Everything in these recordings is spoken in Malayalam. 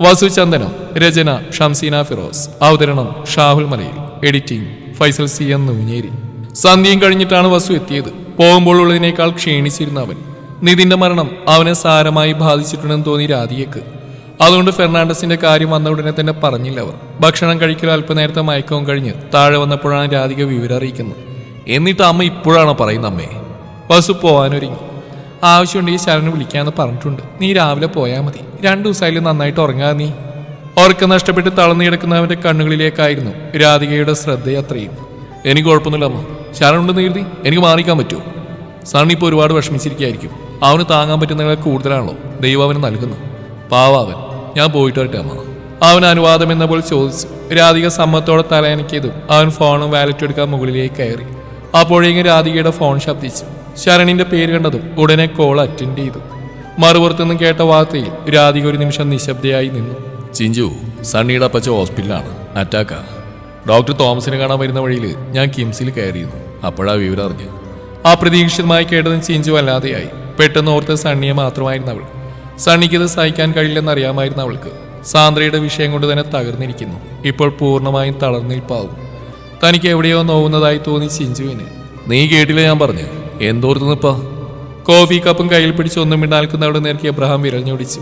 വസു ചന്ദനം രചന ഷംസീന ഫിറോസ്. അവതരണം Shahul Malayil. Editing Faisal C N Noonjeri. സന്ധ്യയും കഴിഞ്ഞിട്ടാണ് വസു എത്തിയത്. പോകുമ്പോൾ ഉള്ളതിനേക്കാൾ ക്ഷീണിച്ചിരുന്ന അവൻ നിതിന്റെ മരണം അവനെ സാരമായി ബാധിച്ചിട്ടുണ്ടെന്ന് തോന്നി രാധികക്ക് അതുകൊണ്ട് ഫെർണാണ്ടസിന്റെ കാര്യം വന്ന ഉടനെ തന്നെ പറഞ്ഞില്ല അവർ. ഭക്ഷണം കഴിക്കൽ അല്പനേരത്തെ മയക്കവും കഴിഞ്ഞ് താഴെ വന്നപ്പോഴാണ് രാധിക വിവരം അറിയിക്കുന്നത്. എന്നിട്ട് അമ്മ ഇപ്പോഴാണോ പറയുന്ന അമ്മേ? വസു പോവാനൊരുങ്ങി. ആവശ്യമുണ്ടെങ്കിൽ ശരണ് വിളിക്കാന്ന് പറഞ്ഞിട്ടുണ്ട്. നീ രാവിലെ പോയാൽ മതി. രണ്ടു ദിവസമായാലും നന്നായിട്ട് ഉറങ്ങാ നീ. ഉറക്കം നഷ്ടപ്പെട്ട് തളർന്നു കിടക്കുന്നവന്റെ കണ്ണുകളിലേക്കായിരുന്നു രാധികയുടെ ശ്രദ്ധയത്രയും എനിക്ക് കുഴപ്പമൊന്നുമില്ല അമ്മ. ശരണുണ്ടെന്ന് കരുതി എനിക്ക് മാറിക്കാൻ പറ്റുമോ? സണ്ണി ഇപ്പോൾ ഒരുപാട് വിഷമിച്ചിരിക്കുകയായിരിക്കും. അവന് താങ്ങാൻ പറ്റുന്നതിനേക്കാൾ കൂടുതലാണല്ലോ ദൈവം അവന് നൽകുന്നു പാവാവൻ ഞാൻ പോയിട്ട് വരട്ടെ അമ്മ. അവൻ അനുവാദം എന്ന പോലെ ചോദിച്ചു. രാധിക സമ്മത്തോടെ തലയനക്കിയതും. അവൻ ഫോണും വാലറ്റും എടുക്കാൻ മുകളിലേക്ക് കയറി. അപ്പോഴേക്കും രാധികയുടെ ഫോൺ ശബ്ദിച്ചു. ശരണിന്റെ പേര് കണ്ടതും ഉടനെ കോൾ അറ്റൻഡ് ചെയ്തു. മറുപുറത്തുനിന്ന് കേട്ട വാർത്തയിൽ രാധിക ഒരു നിമിഷം നിശബ്ദയായി നിന്നു. ചിഞ്ചു സണ്ണിയുടെ അപ്പച്ച ഹോസ്പിറ്റലാണ് അറ്റാക്കാ ഡോക്ടർ തോമസിനെ കാണാൻ വരുന്ന വഴിയിൽ ഞാൻ കിംസിൽ കയറിയിരുന്നു. അപ്പോഴാ വിവരം അറിഞ്ഞ് അപ്രതീക്ഷിതമായി കേട്ടതും ചിഞ്ചു അല്ലാതെയായി. പെട്ടെന്ന് ഓർത്ത് സണ്ണിയെ മാത്രമായിരുന്നു അവൾ. സണ്ണിക്കത് സഹിക്കാൻ കഴിയില്ലെന്ന് അറിയാമായിരുന്നു അവൾക്ക്. സാന്ദ്രയുടെ വിഷയം കൊണ്ട് തന്നെ തകർന്നിരിക്കുന്നു. ഇപ്പോൾ പൂർണമായും തളർന്നിൽപ്പാവും തനിക്ക് എവിടെയോ നോവുന്നതായി തോന്നി ചിഞ്ചുവിന്. നീ കേട്ടില്ല ഞാൻ പറഞ്ഞു? എന്തോർത്തുന്നിപ്പാ? കോഫി കപ്പും കയ്യിൽ പിടിച്ച് ഒന്നും മിണ്ടാൽക്കുന്നവിടെ നേരത്തെ എബ്രഹാം വിരൽ ഞൊടിച്ചു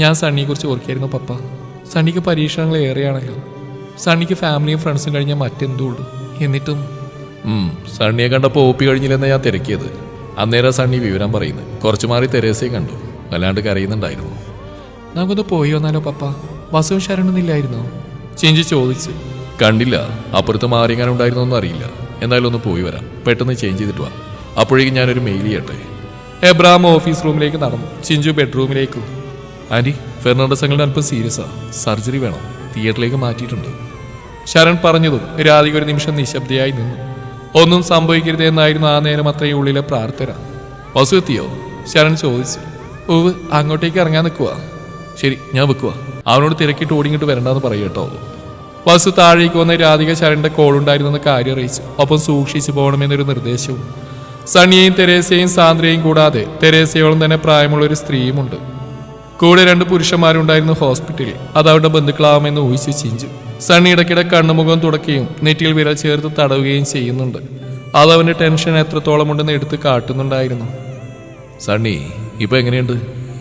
ഞാൻ സണ്ണിയെ കുറിച്ച് ഓർക്കായിരുന്നു പപ്പ. സണ്ണിക്ക് പരീക്ഷണങ്ങൾ ഏറെയാണല്ലോ. സണ്ണിക്ക് ഫാമിലിയും ഫ്രണ്ട്സും കഴിഞ്ഞാൽ മറ്റെന്തോ ഉള്ളൂ? എന്നിട്ടും? സണ്ണിയെ കണ്ടപ്പോൾ ഒപ്പി കഴിഞ്ഞില്ലെന്ന് ഞാൻ തിരക്കിയത്. അന്നേരം സണ്ണി വിവരം പറയുന്നു കുറച്ചു മാറി തെരേസയെ കണ്ടു. വല്ലാണ്ട് കരയുന്നുണ്ടായിരുന്നു. നമുക്കൊന്ന് പോയി വന്നാലോ പപ്പ? വസു ശരണൊന്നില്ലായിരുന്നോ ചേഞ്ചി ചോദിച്ചു. കണ്ടില്ല. അപ്പുറത്ത് മാറിയെങ്ങാനും ഉണ്ടായിരുന്നോന്നും അറിയില്ല എന്തായാലും ഒന്ന് പോയി വരാം. പെട്ടെന്ന് ചേഞ്ച് ചെയ്തിട്ട് വാ. അപ്പോഴേക്കും ഞാനൊരു മെയിൽ ചെയ്യട്ടെ? എബ്രാം ഓഫീസ് റൂമിലേക്ക് നടന്നു. ചിഞ്ചു ബെഡ്റൂമിലേക്കും ആന്റി ഫെർണാണ്ടസ് അങ്ങളുടെ അല്പം സീരിയസാ സർജറി വേണം. തിയേറ്ററിലേക്ക് മാറ്റിയിട്ടുണ്ട്. ശരൺ പറഞ്ഞതും രാധിക ഒരു നിമിഷം നിശബ്ദയായി നിന്നു. ഒന്നും സംഭവിക്കരുത് എന്നായിരുന്നു ആ നേരം അത്രയും ഉള്ളിലെ പ്രാർത്ഥന. വസു എത്തിയോ? ശരൺ ചോദിച്ചു. ഓവ് അങ്ങോട്ടേക്ക് ഇറങ്ങാൻ നിൽക്കുക ശരി ഞാൻ വെക്കുക അവനോട് തിരക്കിട്ട് ഓടിങ്ങിട്ട് വരണ്ടെന്ന് പറയട്ടോ വസു താഴേക്ക് വന്ന രാധിക ശരണിന്റെ കോൾ ഉണ്ടായിരുന്നെന്ന് കാര്യം അറിയിച്ചു. ഒപ്പം സൂക്ഷിച്ചു പോകണമെന്നൊരു നിർദ്ദേശവും സണ്ണിയെയും തെരേസയും സാന്ദ്രയും കൂടാതെ തെരേസയോളം തന്നെ പ്രായമുള്ള ഒരു സ്ത്രീയുമുണ്ട്. കൂടെ രണ്ട് പുരുഷന്മാരുണ്ടായിരുന്നു ഹോസ്പിറ്റലിൽ. അത് അവരുടെ ബന്ധുക്കളാവുമെന്ന് ഊഹിച്ചു ചിഞ്ചു. സണ്ണി ഇടയ്ക്കിടെ കണ്ണുമുഖം തുടക്കുകയും നെറ്റിയിൽ വിരൽ ചേർത്ത് തടവുകയും ചെയ്യുന്നുണ്ട്. അത് അവന്റെ ടെൻഷൻ എത്രത്തോളം ഉണ്ടെന്ന് എടുത്ത് കാട്ടുന്നുണ്ടായിരുന്നു. സണ്ണി ഇപ്പൊ എങ്ങനെയുണ്ട്?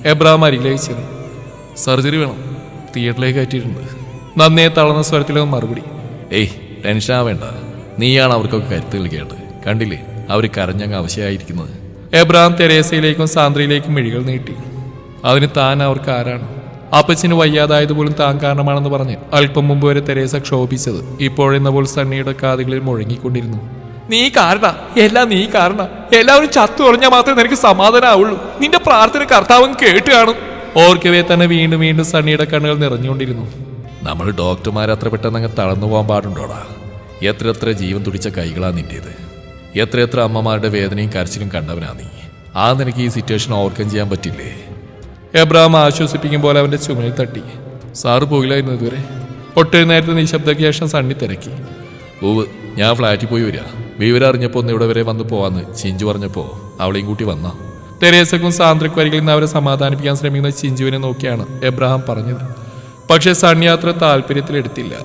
എബ്രാം അരികിലേക്ക് സർജറി വേണം. തിയേറ്ററിലേക്ക് കയറ്റിയിട്ടുണ്ട്. നന്നേ തളർന്ന സ്വരത്തിലൊന്ന് മറുപടി. ഏയ് ടെൻഷൻ ആവേണ്ട നീയാണ് അവർക്കൊക്കെ കരുത്ത് കളിക്കേണ്ടത് കണ്ടില്ലേ? അവർ കരഞ്ഞങ്ങ് അവശയായിരിക്കുന്നത്. എബ്രാം തെരേസയിലേക്കും സാന്ദ്രയിലേക്കും മിഴികൾ നീട്ടി. അതിന് താൻ അവർക്ക് ആരാണ്? അപ്പച്ചന് വയ്യാതായതുപോലും താൻ കാരണമാണെന്ന് പറഞ്ഞ് അല്പം മുമ്പ് വരെ തെരേസ ക്ഷോഭിച്ചത് ഇപ്പോഴെന്ന പോൽ സണ്ണിയുടെ കാതുകളിൽ മുഴങ്ങിക്കൊണ്ടിരുന്നു. നീ കാരണ. എല്ലാം നീ കാരണ. എല്ലാവരും ചത്തു പറഞ്ഞാൽ മാത്രമേ നിനക്ക് സമാധാനമാവുള്ളൂ നിന്റെ പ്രാർത്ഥന കർത്താവും കേട്ട് കാണും. ഓർക്കവേ തന്നെ വീണ്ടും വീണ്ടും സണ്ണിയുടെ കണ്ണുകൾ നിറഞ്ഞുകൊണ്ടിരുന്നു. നമ്മൾ ഡോക്ടർമാർ അത്ര പെട്ടെന്ന് അങ്ങ് തളർന്നു പോകാൻ പാടുണ്ടോടാ? എത്ര എത്ര ജീവൻ തുടിച്ച കൈകളാണ് നിന്റേത്. എത്ര എത്ര അമ്മമാരുടെ വേദനയും കരച്ചിലും കണ്ടവനാ നീ. ആ നിനക്ക് ഈ സിറ്റുവേഷൻ ഓവർകം ചെയ്യാൻ പറ്റില്ലേ? എബ്രാം ആശ്വസിപ്പിക്കും പോലെ അവന്റെ ചുമലിൽ തട്ടി. സാറ് പോയില്ലായിരുന്നു ഇതുവരെ. ഒട്ടേ നേരത്തെ നിശബ്ദയ്ക്ക് ശേഷം സണ്ണി തിരക്കി. ഓവ് ഞാൻ ഫ്ലാറ്റിൽ പോയി വരിക വിവരം അറിഞ്ഞപ്പോൾ ഒന്ന് ഇവിടെ വരെ വന്ന് പോവാന്ന് ചിഞ്ചു പറഞ്ഞപ്പോൾ അവളെയും കൂട്ടി വന്ന. തെരേസക്കും സാന്ദ്രക്കും വരികളിൽ നിന്ന് അവരെ സമാധാനിപ്പിക്കാൻ ശ്രമിക്കുന്ന ചിഞ്ചുവിനെ നോക്കിയാണ് എബ്രഹാം പറഞ്ഞത്. പക്ഷേ സണ്ണി അത്ര താല്പര്യത്തിലെടുത്തില്ല.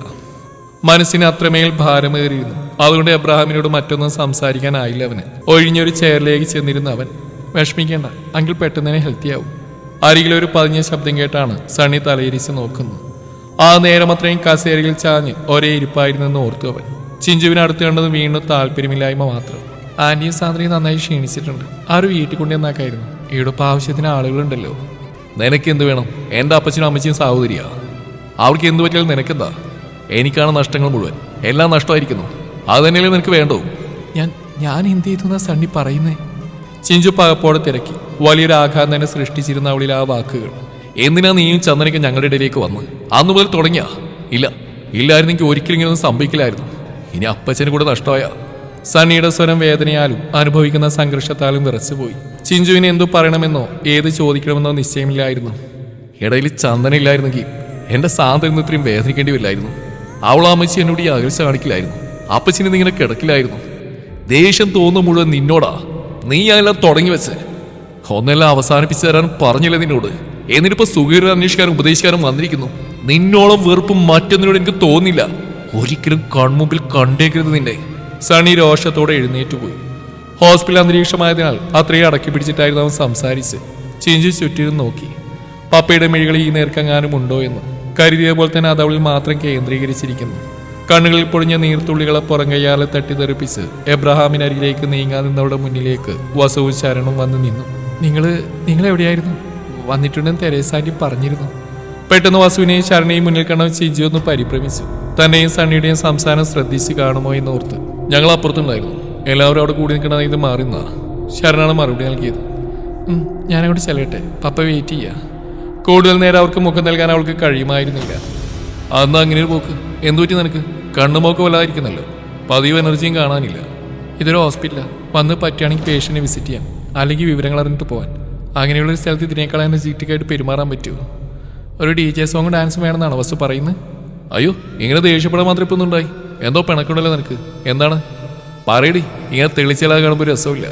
മനസ്സിന് അത്രമേൽ ഭാരമേറിയിരുന്നു. അതുകൊണ്ട് അബ്രഹാമിനോട് മറ്റൊന്നും സംസാരിക്കാനായില്ല അവന്. ഒഴിഞ്ഞൊരു ചെയറിലേക്ക് ചെന്നിരുന്ന അവൻ വിഷമിക്കേണ്ട അങ്കിൽ പെട്ടെന്ന് തന്നെ ഹെൽത്തി ആവും അരികിലൊരു പതിഞ്ഞ ശബ്ദം കേട്ടാണ് സണ്ണി തലയിരിച്ച് നോക്കുന്നത് ആ നേരം അത്രയും കസേരയിൽ ചാഞ്ഞ് ഒരേ ഇരിപ്പായിരുന്നെന്ന് ഓർത്തു അവൻ. ചിഞ്ചുവിന് അടുത്ത് കണ്ടത് വീണ്ടും താല്പര്യമില്ലായ്മ മാത്രം. ആന്റിയും സാന്ദ്രയും നന്നായി ക്ഷീണിച്ചിട്ടുണ്ട്. ആ ഒരു വീട്ടിൽ കൊണ്ടുവന്നാക്കായിരുന്നു ഇവിടെ ഇപ്പൊ ആവശ്യത്തിന് ആളുകളുണ്ടല്ലോ. നിനക്ക് എന്ത് വേണം? എന്റെ അപ്പച്ചനും അമ്മച്ചിയും സഹോദരിയാ? അവൾക്ക് എന്ത് പറ്റിയാലും നിനക്കെന്താ? എനിക്കാണ് നഷ്ടങ്ങൾ മുഴുവൻ. എല്ലാം നഷ്ടമായിരിക്കുന്നു. അത് തന്നെയല്ലേ നിനക്ക് വേണ്ടോ ഞാൻ ഞാൻ എന്ത് ചെയ്തു സണ്ണി പറയുന്നേ? ചിഞ്ചു പകപ്പോടെ തിരക്കി. വലിയൊരു ആഘാതം തന്നെ സൃഷ്ടിച്ചിരുന്ന അവളിൽ ആ വാക്കുകൾ. എന്തിനാ നീയും ചന്ദനയ്ക്ക് ഞങ്ങളുടെ ഇടയിലേക്ക് വന്ന്? അന്ന് മുതൽ തുടങ്ങിയ? ഇല്ല. ഇല്ലായിരുന്നെങ്കിൽ ഒരിക്കലും ഇങ്ങനെ സംഭവിക്കില്ലായിരുന്നു. ഇനി അപ്പച്ചന് കൂടെ നഷ്ടമായ? സണ്ണിയുടെ സ്വരം വേദനയാലും അനുഭവിക്കുന്ന സംഘർഷത്താലും വിറച്ചുപോയി. ചിഞ്ചുവിന് എന്തു പറയണമെന്നോ ഏത് ചോദിക്കണമെന്നോ നിശ്ചയമില്ലായിരുന്നു. ഇടയിൽ ചന്ദനയില്ലായിരുന്നെങ്കിൽ എന്റെ സാന്ദ്രന്ന് ഇത്രയും വേദനിക്കേണ്ടി വരില്ലായിരുന്നു അവൾ അമ്മച്ചി എന്നോട് ഈ അകൽച്ച കാണിക്കില്ലായിരുന്നു അപ്പച്ചിനെ ഇങ്ങനെ കിടക്കില്ലായിരുന്നു ദേഷ്യം തോന്നുന്ന മുഴുവൻ നിന്നോടാ. നീ അതെല്ലാം തുടങ്ങി വെച്ച്. ഒന്നെല്ലാം അവസാനിപ്പിച്ചു തരാൻ പറഞ്ഞില്ല നിന്നോട്? എന്നിട്ടിപ്പോ സുഖീരൻ അന്വേഷിക്കാനും ഉപദേശിക്കാനും വന്നിരിക്കുന്നു. നിന്നോളം വെറുപ്പും മറ്റൊന്നിനോട് എനിക്ക് തോന്നില്ല ഒരിക്കലും കൺമുമ്പിൽ കണ്ടേക്കരുത് നിന്നെ. സണി രോഷത്തോടെ എഴുന്നേറ്റ് പോയി. ഹോസ്പിറ്റൽ അന്തരീക്ഷമായതിനാൽ അത്രയും അടക്കി പിടിച്ചിട്ടായിരുന്നു അവൻ സംസാരിച്ച് ചിഞ്ചി ചുറ്റിരുന്ന് നോക്കി. പപ്പയുടെ മെഴികൾ ഈ നേർക്കെങ്ങാനും ഉണ്ടോ എന്ന്. കരുതിയ പോലെ തന്നെ അത് അവളിൽ മാത്രം കേന്ദ്രീകരിച്ചിരിക്കുന്നു. കണ്ണുകളിൽ പൊടിഞ്ഞ നീർത്തുള്ളികളെ പുറങ്കയ്യാലെ തട്ടിത്തെറിപ്പിച്ച് എബ്രഹാമിനരികിലേക്ക് നീങ്ങാൻ നിന്നവളുടെ മുന്നിലേക്ക് വസവും ശരണും വന്ന് നിന്നു. നിങ്ങൾ നിങ്ങൾ എവിടെയായിരുന്നു? വന്നിട്ടുണ്ടെന്ന് തെരേസാന്റി പറഞ്ഞിരുന്നു. പെട്ടെന്ന് വസുവിനെയും ശരണയും മുന്നിൽ കണ്ട ചിജി ഒന്ന് പരിഭ്രമിച്ചു. തന്നെയും സണ്ണിയുടെയും സംസാരം ശ്രദ്ധിച്ച് കാണുമോ എന്ന് ഓർത്ത് ഞങ്ങൾ അപ്പുറത്തുണ്ടായിരുന്നു. എല്ലാവരും അവിടെ കൂടി നിൽക്കണ ഇത് മാറിന്നാ ശരണാണ് മറുപടി നൽകിയത്. "ഉം, ഞാനങ്ങോട്ട് ചെല്ലട്ടെ. പപ്പ വെയിറ്റ് ചെയ്യാ. കൂടുതൽ നേരം അവർക്ക് മുഖം നൽകാൻ അവൾക്ക് കഴിയുമായിരുന്നില്ല. അന്ന് അങ്ങനെ ഒരു പോക്ക്. എന്തുപറ്റി നിനക്ക്? കണ്ണുമോക്ക് വല്ലാതിരിക്കുന്നല്ലോ. പതിവ് എനർജിയും കാണാനില്ല. ഇതൊരു ഹോസ്പിറ്റലാണ് വന്ന് പറ്റുകയാണെങ്കിൽ പേഷ്യനെ വിസിറ്റ് ചെയ്യാം. അല്ലെങ്കിൽ വിവരങ്ങൾ അറിഞ്ഞിട്ട് പോവാൻ. അങ്ങനെയുള്ളൊരു സ്ഥലത്ത് ഇതിനേക്കാൾ എനർജറ്റിക്കായിട്ട് പെരുമാറാൻ പറ്റുമോ ഒരു ഡി ജെ സോങ് ഡാൻസ് വേണമെന്നാണ് വസ്തു പറയുന്നത്? അയ്യോ ഇങ്ങനെ ദേഷ്യപ്പെടാൻ മാത്രം ഇപ്പം ഉണ്ടായി. എന്തോ പിണക്കുണ്ടല്ലോ നിനക്ക്. എന്താണ്? പറയടി ഇങ്ങനെ തെളിച്ചില്ലാതെ കാണുമ്പോൾ രസമില്ല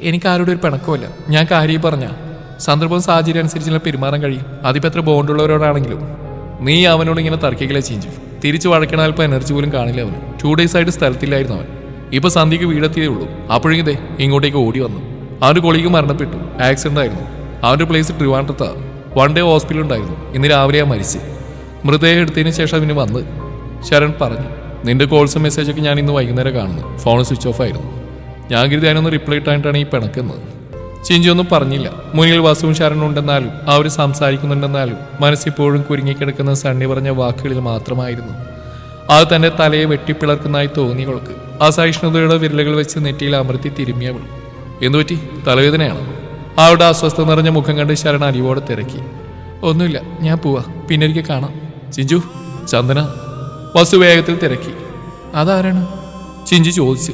എനിക്ക് ആരോടും ഒരു പിണക്കമില്ല ഞാൻ കാര്യം പറഞ്ഞ. സന്ദർഭവും സാഹചര്യം അനുസരിച്ചുള്ള പെരുമാറാൻ കഴിയും. അതിപ്പോൾ എത്ര ബോണ്ടുള്ളവരോടാണെങ്കിലും. നീ അവനോട് ഇങ്ങനെ തർക്കിക്കലേ ചിഞ്ചു തിരിച്ചു വഴക്കണ അല്പം എനർജി പോലും കാണില്ല അവന്. ടു ഡേയ്സ് ആയിട്ട് സ്ഥലത്തില്ലായിരുന്നു അവൻ. ഇപ്പോൾ സന്ധ്യക്ക് വീടെത്തിയതേ ഉള്ളൂ. അപ്പോഴേക്കും ദേ ഇങ്ങോട്ടേക്ക് ഓടി വന്നു. അവന്റെ കൊളീഗ് മരണപ്പെട്ടു. ആക്സിഡന്റ് ആയിരുന്നു. അവന്റെ പ്ലേസ് ട്രിവാൻഡ്രത്താണ് വൺ ഡേ ഹോസ്പിറ്റൽ ഉണ്ടായിരുന്നു. ഇന്ന് രാവിലെ രാവിലെയാ മരിച്ച്. മൃതദേഹം എടുത്തതിന് ശേഷം അവന് വന്ന്. ശരൺ പറഞ്ഞു നിന്റെ കോൾസും മെസ്സേജൊക്കെ ഞാൻ ഇന്ന് വൈകുന്നേരം കാണുന്നു. ഫോൺ സ്വിച്ച് ഓഫ് ആയിരുന്നു. ഞാൻ കരുതി അതിനൊന്ന് റിപ്ലൈ ഇട്ടായിട്ടാണ് ഈ പിണക്കുന്നത്. ചിഞ്ചി ഒന്നും പറഞ്ഞില്ല. മുന്നിൽ വസുവും ശരണും ഉണ്ടെന്നാലും അവർ സംസാരിക്കുന്നുണ്ടെന്നാലും മനസ്സിപ്പോഴും കുരുങ്ങിക്കിടക്കുന്ന സണ്ണി പറഞ്ഞ വാക്കുകളിൽ മാത്രമായിരുന്നു. അത് തന്റെ തലയെ വെട്ടിപ്പിളർക്കുന്നതായി തോന്നിയവൾക്ക് അസഹിഷ്ണുതയുടെ വിരലുകൾ വെച്ച് നെറ്റിയിൽ അമർത്തി തിരുമ്മിയവൾ എന്തുപറ്റി? തലവേദനയാണ്? അവളുടെ അസ്വസ്ഥ നിറഞ്ഞ മുഖം കണ്ട് ശരണ അലിവോടെ തിരക്കി. ഒന്നുമില്ല ഞാൻ പോവാ. പിന്നെ ഒരിക്കൽ കാണാം. ചിഞ്ചു ചന്ദന. വസു വേഗത്തിൽ തിരക്കി. അതാരാണ്? ചിഞ്ചു ചോദിച്ചു.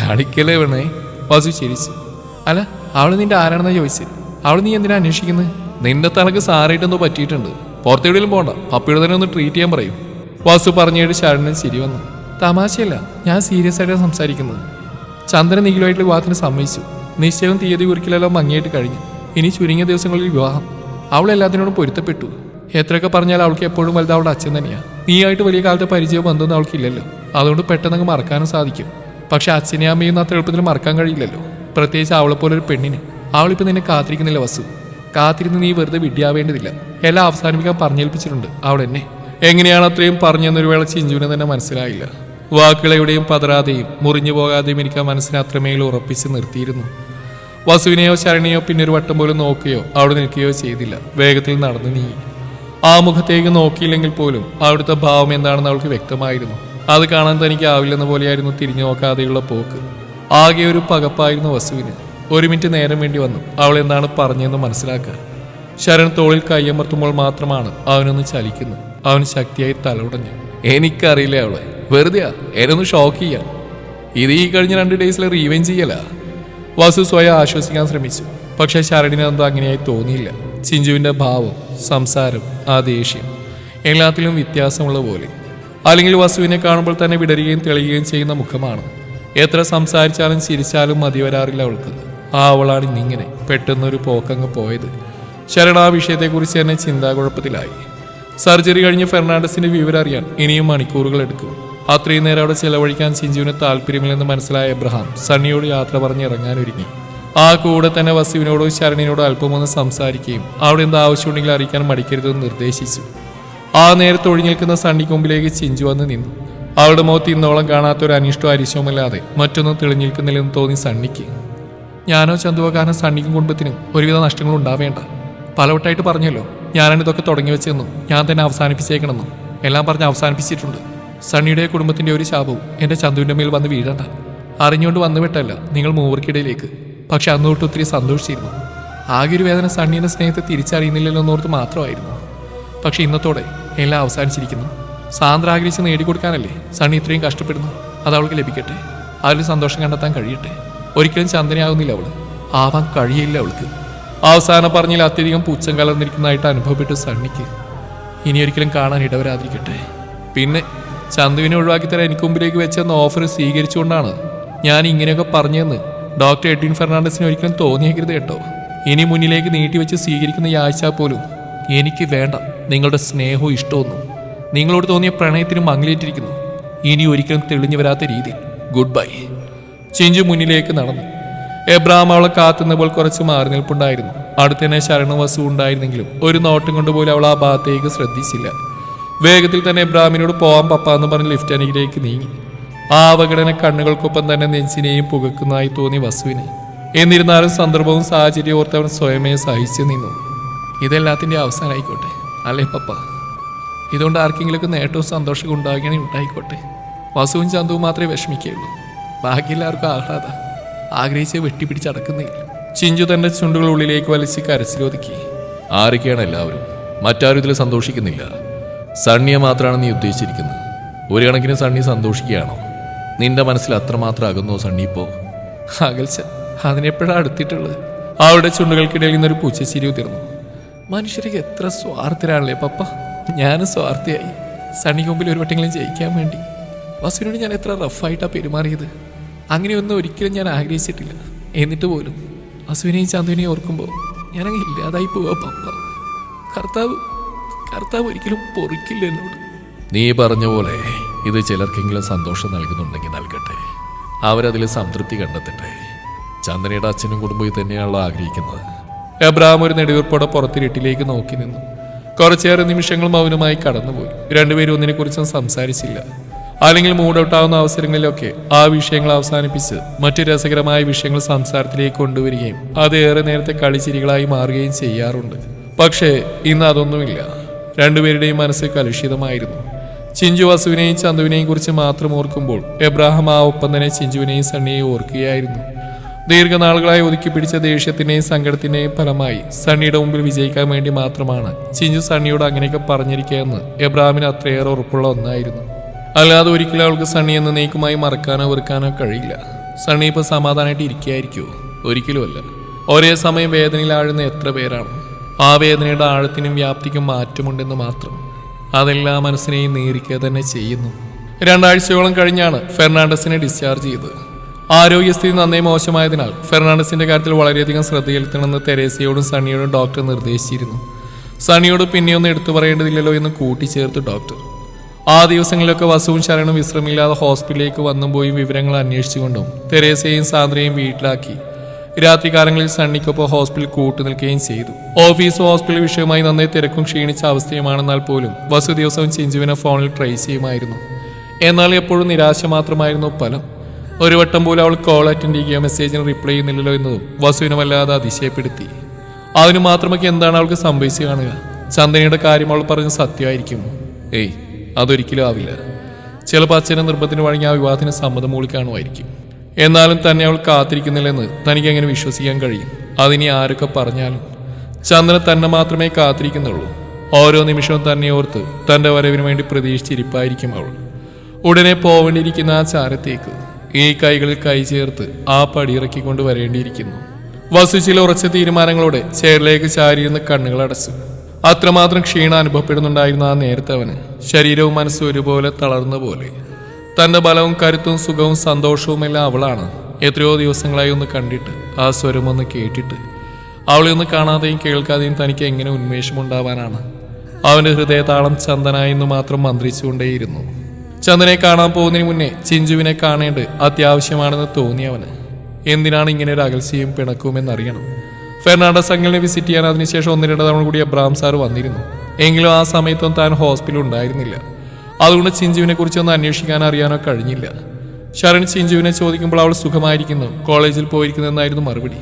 കാണിക്കലേ വേണേ വസു ചിരിച്ചു. അല്ല അവൾ നിന്റെ ആരാണെന്ന് ചോദിച്ചു? അവൾ നീ എന്തിനാ അന്വേഷിക്കുന്നത് നിന്റെ തലക്ക് സാറായിട്ടെന്തോ പറ്റിയിട്ടുണ്ട്. പുറത്തെവിടെയും പോണ്ട. പപ്പിയുടെ തന്നെ ഒന്ന് ട്രീറ്റ് ചെയ്യാൻ പറയും. വാസു പറഞ്ഞിട്ട് ശരണിന് ചിരി വന്നു. തമാശയല്ല ഞാൻ സീരിയസ് ആയിട്ടാണ് സംസാരിക്കുന്നത്. ചന്ദ്രൻ നീലുമായിട്ടുള്ള വിവാഹത്തിന് സമ്മതിച്ചു. നിശ്ചയം തീയതി കുറിക്കലെല്ലാം ഭംഗിയായിട്ട് കഴിഞ്ഞു. ഇനി ചുരുങ്ങിയ ദിവസങ്ങളിൽ വിവാഹം. അവൾ എല്ലാത്തിനോടും പൊരുത്തപ്പെട്ടു. എത്രയൊക്കെ പറഞ്ഞാൽ അവൾക്ക് എപ്പോഴും വലുത് അവളുടെ അച്ഛൻ തന്നെയാ. നീയായിട്ട് വലിയ കാലത്തെ പരിചയം ബന്ധമൊന്നും അവൾക്കില്ലല്ലോ. അതുകൊണ്ട് പെട്ടെന്ന് മറക്കാനും സാധിക്കും. പക്ഷെ അച്ഛനെയും അമ്മയും അത്ര എളുപ്പത്തിൽ മറക്കാൻ കഴിയില്ലല്ലോ. പ്രത്യേകിച്ച് അവളെപ്പോലെ ഒരു പെണ്ണിന്. അവളിപ്പോൾ നിന്നെ കാത്തിരിക്കുന്നില്ല വസു. കാത്തിരുന്ന് നീ വെറുതെ വിഡ്ഢിയാവേണ്ടതില്ല എല്ലാം അവസാനിപ്പിക്കാൻ പറഞ്ഞേൽപ്പിച്ചിട്ടുണ്ട് അവൾ എന്നെ എങ്ങനെയാണ് അത്രയും പറഞ്ഞെന്നൊരു വേള ചിഞ്ചുവിനെ തന്നെ മനസ്സിലായില്ല. വാക്കുകളെവിടെയും പതറാതെയും മുറിഞ്ഞു പോകാതെയും എനിക്ക് ആ മനസ്സിനെ അത്രമേൽ ഉറപ്പിച്ച് നിർത്തിയിരുന്നു. വസുവിനെയോ ശരണിയോ പിന്നെ ഒരു വട്ടം പോലും നോക്കുകയോ അവിടെ നിൽക്കുകയോ ചെയ്തില്ല. വേഗത്തിൽ നടന്നു നീങ്ങി. ആ മുഖത്തേക്ക് നോക്കിയില്ലെങ്കിൽ പോലും അവിടുത്തെ ഭാവം എന്താണെന്ന് അവൾക്ക് വ്യക്തമായിരുന്നു. അത് കാണാൻ തനിക്ക് ആവില്ലെന്ന പോലെയായിരുന്നു തിരിഞ്ഞു നോക്കാതെയുള്ള പോക്ക്. ആകെ ഒരു പകപ്പായിരുന്നു വസുവിന് ഒരു മിനിറ്റ് നേരം വേണ്ടി വന്നു. അവൾ എന്താണ് പറഞ്ഞതെന്ന് മനസ്സിലാക്കുക. ശരൺ തോളിൽ കയ്യമർത്തുമ്പോൾ മാത്രമാണ് അവനൊന്ന് ചലിക്കുന്നത്. അവൻ ശക്തിയായി തലയുടഞ്ഞു എനിക്കറിയില്ല അവളെ. വെറുതെയാ. എന്നൊന്ന് ഷോക്ക് ചെയ്യാൻ. ഇത് ഈ കഴിഞ്ഞ രണ്ട് ഡേയ്സിൽ റീവെഞ്ച് ചെയ്യല. വാസു സ്വയം ആശ്വസിക്കാൻ ശ്രമിച്ചു. പക്ഷെ ശരണിന് എന്തോ അങ്ങനെയായി തോന്നിയില്ല. ചിഞ്ചുവിന്റെ ഭാവം സംസാരം ആ ദേഷ്യം എല്ലാത്തിലും വ്യത്യാസമുള്ള പോലെ. അല്ലെങ്കിൽ വസുവിനെ കാണുമ്പോൾ തന്നെ വിടരുകയും തെളിയുകയും ചെയ്യുന്ന മുഖമാണ്. എത്ര സംസാരിച്ചാലും ചിരിച്ചാലും മതി വരാറില്ല അവൾക്ക്. ആ അവളാണ് ഇന്നിങ്ങനെ പെട്ടെന്നൊരു പോക്കങ്ങ് പോയത്. ശരണ ആ വിഷയത്തെക്കുറിച്ച് തന്നെ ചിന്താകുഴപ്പത്തിലായി. സർജറി കഴിഞ്ഞ് ഫെർണാണ്ടസിന്റെ വിവരം അറിയാൻ ഇനിയും മണിക്കൂറുകൾ എടുക്കും. അത്രയും നേരം അവിടെ ചെലവഴിക്കാൻ ചിഞ്ചുവിന് താല്പര്യമില്ലെന്ന് മനസ്സിലായ എബ്രഹാം സണ്ണിയോട് യാത്ര പറഞ്ഞ് ഇറങ്ങാനൊരുങ്ങി. ആ കൂടെ തന്നെ വസുവിനോടോ ശരണിനോടോ അല്പമൊന്ന് സംസാരിക്കുകയും അവിടെ എന്ത് ആവശ്യമുണ്ടെങ്കിൽ അറിയിക്കാൻ മടിക്കരുതെന്ന് നിർദ്ദേശിച്ചു. ആ നേരത്ത് ഒഴിഞ്ഞു നിൽക്കുന്ന സണ്ണിക്ക് മുമ്പിലേക്ക് ചിഞ്ചു വന്ന് നിന്നു. അവളുടെ മുഖത്ത് ഇന്നോളം കാണാത്തൊരു അനിഷ്ടോ അരിശവുമല്ലാതെ മറ്റൊന്നും തെളിഞ്ഞിരിക്കുന്നില്ലെന്ന് തോന്നി സണ്ണിക്ക്. ഞാനോ ചന്തുവോ കാരണം സണ്ണിക്കും കുടുംബത്തിനും ഒരുവിധ നഷ്ടങ്ങൾ ഉണ്ടാവേണ്ട. പലവട്ടായിട്ട് പറഞ്ഞല്ലോ ഞാനാണ് ഇതൊക്കെ തുടങ്ങി വെച്ചെന്നും ഞാൻ തന്നെ അവസാനിപ്പിച്ചേക്കണമെന്നും. എല്ലാം പറഞ്ഞ് അവസാനിപ്പിച്ചിട്ടുണ്ട്. സണ്ണിയുടെ കുടുംബത്തിന്റെ ഒരു ശാപവും എന്റെ ചന്തുവിന്റെ മേൽ വന്ന് വീഴണ്ട. അറിഞ്ഞുകൊണ്ട് വന്നു വിട്ടല്ല നിങ്ങൾ മൂവർക്കിടയിലേക്ക്. പക്ഷെ അന്ന് തൊട്ട് ഒത്തിരി സന്തോഷിച്ചിരുന്നു. ആകെ ഒരു വേദന സണ്ണിയുടെ സ്നേഹത്തെ തിരിച്ചറിയുന്നില്ലല്ലോ എന്നോർത്ത് മാത്രമായിരുന്നു. പക്ഷെ ഇന്നത്തോടെ എല്ലാം അവസാനിച്ചിരിക്കുന്നു. സാന്ദ്ര ആഗ്രഹിച്ച് നേടിക്കൊടുക്കാനല്ലേ സണ്ണി ഇത്രയും കഷ്ടപ്പെടുന്നു? അത് അവൾക്ക് ലഭിക്കട്ടെ. അതിൽ സന്തോഷം കണ്ടെത്താൻ കഴിയട്ടെ. ഒരിക്കലും ചന്ദനയാകുന്നില്ല അവൾ. ആവാൻ കഴിയില്ല അവൾക്ക്. അവസാനം പറഞ്ഞാൽ അത്യധികം പൂച്ചം കലർന്നിരിക്കുന്നതായിട്ട് അനുഭവപ്പെട്ടു സണ്ണിക്ക്. ഇനി ഒരിക്കലും കാണാൻ ഇടവരാതിരിക്കട്ടെ. പിന്നെ ചന്ദുവിനെ ഒഴിവാക്കി തരാൻ എനിക്ക് മുമ്പിലേക്ക് വെച്ചെന്ന ഓഫർ സ്വീകരിച്ചുകൊണ്ടാണ് ഞാൻ ഇങ്ങനെയൊക്കെ പറഞ്ഞതെന്ന് ഡോക്ടർ എഡ്വിൻ ഫെർണാണ്ടസിന് ഒരിക്കലും തോന്നിയേക്കരുത് കേട്ടോ. ഇനി മുന്നിലേക്ക് നീട്ടിവെച്ച് സ്വീകരിക്കുന്ന ഈ ആഴ്ച പോലും എനിക്ക് വേണ്ട. നിങ്ങളുടെ സ്നേഹവും ഇഷ്ടമൊന്നും. നിങ്ങളോട് തോന്നിയ പ്രണയത്തിനും മങ്ങലേറ്റിരിക്കുന്നു. ഇനി ഒരിക്കലും തെളിഞ്ഞു വരാത്ത രീതി. ഗുഡ് ബൈ ചിഞ്ചു മുന്നിലേക്ക് നടന്നു. എബ്രാം അവളെ കാത്തുന്നപ്പോൾ കുറച്ച് മാറി നിൽപ്പുണ്ടായിരുന്നു. അടുത്തന്നെ ശരണവസു ഉണ്ടായിരുന്നെങ്കിലും ഒരു നോട്ടം കൊണ്ടുപോലും അവൾ ആ ഭാഗത്തേക്ക് ശ്രദ്ധിച്ചില്ല. വേഗത്തിൽ തന്നെ എബ്രാമിനോട് പോവാൻ പപ്പ എന്ന് പറഞ്ഞ് ലിഫ്റ്റ് അനിയിലേക്ക് നീങ്ങി. ആ അവഗണന കണ്ണുകൾക്കൊപ്പം തന്നെ നെഞ്ചിനെയും പുകക്കുന്നതായി തോന്നി വസുവിനെ. എന്നിരുന്നാലും സന്ദർഭവും സാഹചര്യവും ഓർത്ത് അവൻ സ്വയമേ സഹിച്ചു നിന്നു. ഇതെല്ലാത്തിന്റെ അവസാനമായിക്കോട്ടെ. അല്ലേ പപ്പ? ഇതുകൊണ്ട് ആർക്കെങ്കിലുമൊക്കെ നേട്ടവും സന്തോഷവും ഉണ്ടാകണേ ഉണ്ടായിക്കോട്ടെ. വസുവും ചന്തുവും മാത്രമേ വിഷമിക്കുകയുള്ളൂ. ബാക്കി എല്ലാവർക്കും ആഹ്ലാദ. ആഗ്രഹിച്ച് വെട്ടിപ്പിടിച്ചടക്കുന്നില്ല ചിഞ്ചു തന്റെ ചുണ്ടുകൾ ഉള്ളിലേക്ക് വലിച്ച് കരച്ചിലൊതുക്കി. ആരൊക്കെയാണ് എല്ലാവരും? മറ്റാരും ഇതിൽ സന്തോഷിക്കുന്നില്ല. സണ്ണിയെ മാത്രമാണ് നീ ഉദ്ദേശിച്ചിരിക്കുന്നത്. ഒരു കണക്കിന് സണ്ണി സന്തോഷിക്കുകയാണോ? നിന്റെ മനസ്സിൽ അത്രമാത്രം അകന്നോ സണ്ണി ഇപ്പോ? അകൽച്ച. അതിനെപ്പോഴാണ് അടുത്തിട്ടുള്ളത്? അവരുടെ ചുണ്ടുകൾക്കിടയിൽ നിന്നൊരു പൂച്ചച്ചിരി ഉതിർന്നു. മനുഷ്യർക്ക് എത്ര സ്വാർത്ഥരാണല്ലേ പപ്പ? ഞാനും സ്വാർത്ഥയായി. സണ്ണിക്ക് മുമ്പിൽ ഒരു വട്ടെങ്കിലും ജയിക്കാൻ വേണ്ടി. വസുവിനോട് ഞാൻ എത്ര റഫായിട്ടാണ് പെരുമാറിയത്. അങ്ങനെയൊന്നും ഒരിക്കലും ഞാൻ ആഗ്രഹിച്ചിട്ടില്ല. എന്നിട്ട് പോലും വസുവിനെയും ചാന്തുവിനെയും ഓർക്കുമ്പോൾ ഞാനങ്ങ് ഇല്ലാതായി പോവാ പപ്പ. കർത്താവ് കർത്താവ് ഒരിക്കലും പൊറിക്കില്ല എന്നോട്. നീ പറഞ്ഞ പോലെ ഇത് ചിലർക്കെങ്കിലും സന്തോഷം നൽകുന്നുണ്ടെങ്കിൽ നൽകട്ടെ. അവരതിൽ സംതൃപ്തി കണ്ടെത്തട്ടെ. ചന്ദനയുടെ അച്ഛനും കുടുംബവും തന്നെയാണല്ലോ ആഗ്രഹിക്കുന്നത്. എബ്രാം ഒരു നെടുവീർപ്പോടെ പുറത്തിരിട്ടിലേക്ക് നോക്കി നിന്നു. കുറച്ചേറെ നിമിഷങ്ങൾ മൗനമായി കടന്നുപോയി. രണ്ടുപേരും ഒന്നിനെക്കുറിച്ചും സംസാരിച്ചില്ല. അല്ലെങ്കിൽ മൂഡ് ഔട്ട് ആവുന്ന അവസരങ്ങളിലൊക്കെ ആ വിഷയങ്ങൾ അവസാനിപ്പിച്ച് മറ്റു രസകരമായ വിഷയങ്ങൾ സംസാരത്തിലേക്ക് കൊണ്ടുവരികയും അത് ഏറെ നേരത്തെ കളിച്ചിരികളായി മാറുകയും ചെയ്യാറുണ്ട്. പക്ഷേ ഇന്ന് അതൊന്നുമില്ല. രണ്ടുപേരുടെയും മനസ്സ് കലുഷിതമായിരുന്നു. ചിഞ്ചു വസുവിനെയും ചന്തുവിനെയും കുറിച്ച് മാത്രം ഓർക്കുമ്പോൾ എബ്രാഹിം ആ ഒപ്പം തന്നെ ചിഞ്ചുവിനെയും സണ്ണിയെയും ഓർക്കുകയായിരുന്നു. ദീർഘനാളുകളായി ഒതുക്കി പിടിച്ച ദേഷ്യത്തിന്റെയും സങ്കടത്തിന്റെയും ഫലമായി സണ്ണിയുടെ മുമ്പിൽ വിജയിക്കാൻ വേണ്ടി മാത്രമാണ് ചിഞ്ചു സണ്ണിയോട് അങ്ങനെയൊക്കെ പറഞ്ഞിരിക്കുകയെന്ന് എബ്രാഹിമിന് അത്രയേറെ ഉറപ്പുള്ള ഒന്നായിരുന്നു. അല്ലാതെ ഒരിക്കലും അവൾക്ക് സണ്ണി എന്ന നീക്കുമായി മറക്കാനോ വെറുക്കാനോ കഴിയില്ല. സണ്ണി ഇപ്പൊ സമാധാനമായിട്ട് ഇരിക്കുകയായിരിക്കുമോ ഒരിക്കലുമല്ല. ഒരേ സമയം വേദനയിൽ ആഴുന്ന എത്ര പേരാണ്. ആ വേദനയുടെ ആഴത്തിനും വ്യാപ്തിക്കും മാറ്റമുണ്ടെന്ന് മാത്രം അതെല്ലാം മനസ്സിനെയും നേരിക്കുക തന്നെ ചെയ്യുന്നു. രണ്ടാഴ്ചയോളം കഴിഞ്ഞാണ് ഫെർണാണ്ടസിനെ ഡിസ്ചാർജ് ചെയ്തത്. ആരോഗ്യസ്ഥിതി നന്നേ മോശമായതിനാൽ ഫെർണാണ്ടസിന്റെ കാര്യത്തിൽ വളരെയധികം ശ്രദ്ധ ചെലുത്തണമെന്ന് തെരേസയോടും സണ്ണിയോടും ഡോക്ടർ നിർദ്ദേശിച്ചിരുന്നു. സണ്ണിയോട് പിന്നെയൊന്നും എടുത്തു പറയേണ്ടതില്ലല്ലോ എന്ന് കൂട്ടിച്ചേർത്ത് ഡോക്ടർ. ആ ദിവസങ്ങളിലൊക്കെ വസുവും ശരണും വിശ്രമില്ലാതെ ഹോസ്പിറ്റലിലേക്ക് വന്നും പോയി വിവരങ്ങൾ അന്വേഷിച്ചുകൊണ്ടും തെരേസയെയും സാന്ദ്രയും വീട്ടിലാക്കി. രാത്രികാലങ്ങളിൽ സണ്ണിക്കൊപ്പം ഹോസ്പിറ്റൽ കൂട്ടുനിൽക്കുകയും ചെയ്തു. ഓഫീസ് ഹോസ്പിറ്റൽ വിഷയമായി നന്നായി തിരക്കും ക്ഷീണിച്ച അവസ്ഥയുമാണെന്നാൽ പോലും വസു ദിവസവും ചിഞ്ചുവിനെ ഫോണിൽ ട്രൈ ചെയ്യുമായിരുന്നു. എന്നാൽ എപ്പോഴും നിരാശ മാത്രമായിരുന്നു ഫലം. ഒരു വട്ടം പോലും അവൾ കോൾ അറ്റൻഡ് ചെയ്യുകയോ മെസ്സേജിന് റിപ്ലൈ ചെയ്യുന്നില്ലല്ലോ എന്നതും വസുവിനെ വല്ലാതെ അതിശയപ്പെടുത്തി. അതിനു മാത്രമൊക്കെ എന്താണ് അവൾക്ക് സംഭവിച്ചു കാണുക? ചന്ദനയുടെ കാര്യം അവൾ പറഞ്ഞ് സത്യമായിരിക്കും. ഏയ് അതൊരിക്കലും ആവില്ല. ചിലപ്പോൾ അച്ഛനെ നിർബന്ധത്തിന് വഴങ്ങി ആ വിവാഹത്തിന് സമ്മതം മൂളിക്കാണുമായിരിക്കും എന്നാലും തന്നെ അവൾ കാത്തിരിക്കുന്നില്ലെന്ന് തനിക്ക് എങ്ങനെ വിശ്വസിക്കാൻ കഴിയും? അതിനി ആരൊക്കെ പറഞ്ഞാലും ചന്ദ്രൻ തന്നെ മാത്രമേ കാത്തിരിക്കുന്നുള്ളൂ. ഓരോ നിമിഷവും തന്നെ ഓർത്ത് തന്റെ വരവിന് വേണ്ടി പ്രതീക്ഷിച്ചിരിപ്പായിരിക്കും അവൾ. ഉടനെ പോവേണ്ടിയിരിക്കുന്ന ആ ചാരത്തേക്ക് ഈ കൈകളിൽ കൈ ചേർത്ത് ആ പടി ഇറക്കിക്കൊണ്ട് വരേണ്ടിയിരിക്കുന്നു വസു ചില ഉറച്ച തീരുമാനങ്ങളോടെ ചേറിലേക്ക് ചാരിയിരുന്ന് കണ്ണുകൾ അടച്ചു. അത്രമാത്രം ക്ഷീണം അനുഭവപ്പെടുന്നുണ്ടായിരുന്ന ആ നേരത്തെ അവന് ശരീരവും മനസ്സും ഒരുപോലെ തളർന്ന പോലെ. തന്റെ ബലവും കരുത്തും സുഖവും സന്തോഷവും എല്ലാം അവളാണ് എത്രയോ ദിവസങ്ങളായി ഒന്ന് കണ്ടിട്ട് ആ സ്വരം ഒന്ന് കേട്ടിട്ട്. അവളെ ഒന്ന് കാണാതെയും കേൾക്കാതെയും തനിക്ക് എങ്ങനെ ഉന്മേഷമുണ്ടാവാനാണ് അവന്റെ ഹൃദയതാളം ചന്ദനായി എന്ന് മാത്രം മന്ത്രിച്ചുകൊണ്ടേയിരുന്നു. ചന്ദനെ കാണാൻ പോകുന്നതിന് മുന്നേ ചിഞ്ചുവിനെ കാണേണ്ടത് അത്യാവശ്യമാണെന്ന് തോന്നി അവന് എന്തിനാണ് ഇങ്ങനെ ഒരു അകൽച്ചയും പിണക്കവും എന്നറിയണം? ഫെർണാണ്ടസ് അങ്കിളിനെ വിസിറ്റ് ചെയ്യാൻ അതിനുശേഷം ഒന്ന് രണ്ട് തവണ കൂടി അബ്രാം സാർ വന്നിരുന്നു. എങ്കിലും ആ സമയത്തും താൻ ഹോസ്പിറ്റലിൽ ഉണ്ടായിരുന്നില്ല. അതുകൊണ്ട് ചിഞ്ചുവിനെ കുറിച്ചൊന്നും അന്വേഷിക്കാൻ അറിയാനോ കഴിഞ്ഞില്ല. ശരൺ ചിഞ്ചുവിനെ ചോദിക്കുമ്പോൾ അവൾ സുഖമായിരിക്കുന്നു. കോളേജിൽ പോയിരിക്കുന്നതെന്നായിരുന്നു മറുപടി.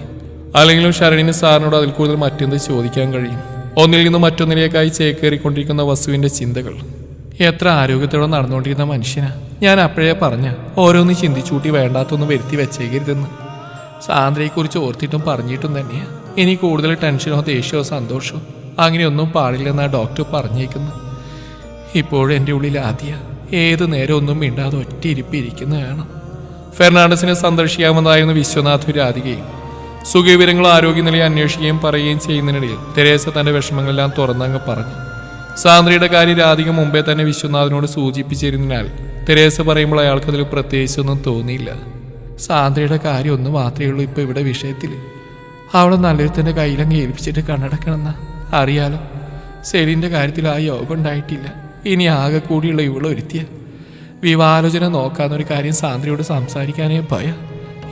അല്ലെങ്കിലും ശരണിന് സാറിനോട് അതിൽ കൂടുതൽ മറ്റെന്ത് ചോദിക്കാൻ കഴിയും? ഒന്നിൽ നിന്നും മറ്റൊന്നിലേക്കായി ചേക്കേറിക്കൊണ്ടിരിക്കുന്ന വസുവിന്റെ ചിന്തകൾ. എത്ര ആരോഗ്യത്തോടെ നടന്നുകൊണ്ടിരുന്ന മനുഷ്യനാ? ഞാൻ അപ്പോഴേ പറഞ്ഞ ഓരോന്ന് ചിന്തിച്ചൂട്ടി വേണ്ടാത്തൊന്നും വരുത്തി വെച്ചേക്കരുതെന്ന്. സാന്ദ്രയെക്കുറിച്ച് ഓർത്തിട്ടും പറഞ്ഞിട്ടും തന്നെയാ. ഇനി കൂടുതൽ ടെൻഷനോ ദേഷ്യമോ സന്തോഷമോ അങ്ങനെയൊന്നും പാടില്ലെന്നാ ഡോക്ടർ പറഞ്ഞേക്കുന്നു. ഇപ്പോഴും എന്റെ ഉള്ളിൽ ആദ്യ ഏത് നേരം ഒന്നും മിണ്ടാതെ ഒറ്റ ഇരിപ്പിരിക്കുന്ന കാണാം. ഫെർണാണ്ടസിനെ സന്ദർശിക്കാമെന്നായിരുന്നു വിശ്വനാഥ് രാധികയും. സുഖവിവരങ്ങളും ആരോഗ്യനിലയും അന്വേഷിക്കുകയും പറയുകയും ചെയ്യുന്നതിനിടയിൽ തെരേസ തന്റെ വിഷമങ്ങളെല്ലാം തുറന്നങ്ങ് പറഞ്ഞു. സാന്ദ്രയുടെ കാര്യം രാധിക മുമ്പേ തന്നെ വിശ്വനാഥനോട് സൂചിപ്പിച്ചിരുന്നതിനാൽ തെരേസ പറയുമ്പോൾ അയാൾക്കതിൽ പ്രത്യേകിച്ചൊന്നും തോന്നിയില്ല. സാന്ദ്രയുടെ കാര്യം ഒന്ന് മാത്രമേ ഉള്ളൂ ഇപ്പൊ ഇവിടെ വിഷയത്തിൽ. അവളെ നല്ലൊരുത്തന്റെ കയ്യിലങ്ങ് ഏൽപ്പിച്ചിട്ട് കണ്ണടക്കണമെന്ന. അറിയാലോ സെലിന്റെ കാര്യത്തിൽ ആ യോഗം ഉണ്ടായിട്ടില്ല. ഇനി ആകെ കൂടിയുള്ള ഇവളൊരുത്തിയ വിവാഹാലോചന നോക്കാന്നൊരു കാര്യം സാന്ദ്രയോട് സംസാരിക്കാനേ ഭയ.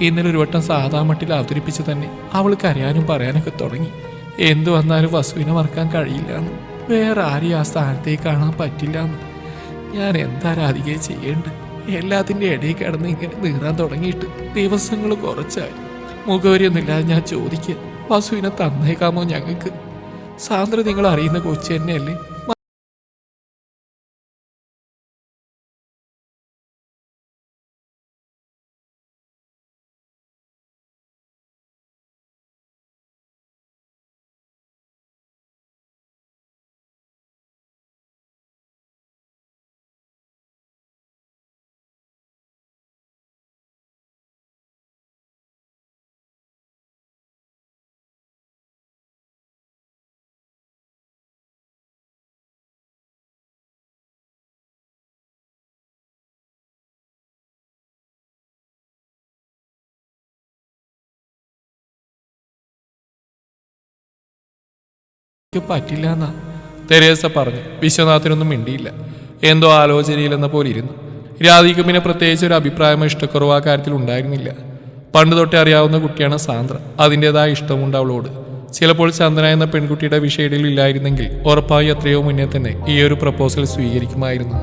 ഇന്നലെ ഒരു വട്ടം സാധാ മട്ടിൽ അവതരിപ്പിച്ച് തന്നെ അവൾക്ക് അറിയാനും പറയാനൊക്കെ തുടങ്ങി. എന്തു വന്നാലും വസുവിനെ മറക്കാൻ കഴിയില്ലെന്ന് വേറെ ആരെയും ആ സ്ഥാനത്തേക്ക് കാണാൻ പറ്റില്ല എന്ന് ഞാൻ എന്താ രാധികയെ ചെയ്യേണ്ടത്? എല്ലാത്തിന്റെ ഇടയിൽ കിടന്ന് ഇങ്ങനെ നീറാൻ തുടങ്ങിയിട്ട് ദിവസങ്ങൾ കുറച്ചായി. മുഖവരിയൊന്നുമില്ലാതെ ഞാൻ ചോദിക്കുക വസുവിനെ തന്നേക്കാമോ ഞങ്ങൾക്ക്? സാന്ദ്ര നിങ്ങൾ അറിയുന്ന കൊച്ചു തന്നെയല്ലേ? എനിക്ക് പറ്റില്ല എന്നാ. തെരേസ പറഞ്ഞു വിശ്വനാഥനൊന്നും മിണ്ടിയില്ല. എന്തോ ആലോചനയിലെന്ന പോലെ ഇരുന്നു. രാധിക്ക് പിന്നെ പ്രത്യേകിച്ച് ഒരു അഭിപ്രായമോ ഇഷ്ടക്കുറവോ ആ കാര്യത്തിൽ ഉണ്ടായിരുന്നില്ല. പണ്ട് തൊട്ടേ അറിയാവുന്ന കുട്ടിയാണ് സാന്ദ്ര. അതിന്റെതായ ഇഷ്ടമുണ്ട് അവളോട്. ചിലപ്പോൾ ചന്ദന എന്ന പെൺകുട്ടിയുടെ വിഷയത്തിൽ ഇല്ലായിരുന്നെങ്കിൽ ഉറപ്പായി എത്രയോ മുന്നേ തന്നെ ഈ ഒരു പ്രപ്പോസൽ സ്വീകരിക്കുമായിരുന്നു.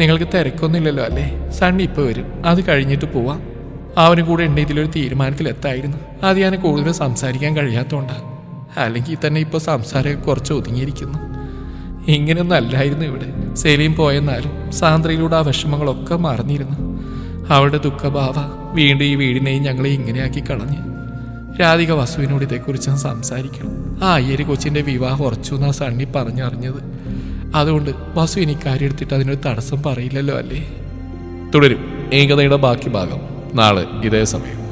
നിങ്ങൾക്ക് തിരക്കൊന്നുമില്ലല്ലോ അല്ലേ? സണ്ണി ഇപ്പോൾ വരും. അത് കഴിഞ്ഞിട്ട് പോവാം. അവനും കൂടെ ഉണ്ടെങ്കിൽ ഒരു തീരുമാനത്തിലെത്തായിരുന്നു. അത് ഞാൻ കൂടുതൽ സംസാരിക്കാൻ കഴിയാത്തതുകൊണ്ടാണ് അല്ലെങ്കിൽ തന്നെ ഇപ്പോൾ സംസാരമൊക്കെ കുറച്ച് ഒതുങ്ങിയിരിക്കുന്നു. ഇങ്ങനെയൊന്നും അല്ലായിരുന്നു ഇവിടെ. സെലീം പോയെന്നാലും സാന്ദ്രയിലൂടെ ആ വിഷമങ്ങളൊക്കെ മറന്നിരുന്നു. അവളുടെ ദുഃഖഭാവ വീണ്ടും ഈ വീടിനെയും ഞങ്ങളെ ഇങ്ങനെയാക്കി കളഞ്ഞ്. രാധിക വസുവിനോട് ഇതേക്കുറിച്ച് സംസാരിക്കണം. ആ അയ്യര് കൊച്ചിന്റെ വിവാഹം ഉറച്ചു എന്നാ സണ്ണി പറഞ്ഞറിഞ്ഞത്. അതുകൊണ്ട് വസു ഇനി കാര്യം എടുത്തിട്ട് അതിനൊരു തടസ്സം പറയില്ലല്ലോ അല്ലേ? തുടരും. ഏകതയുടെ ബാക്കി ഭാഗം നാളെ ഇതേ സമയം.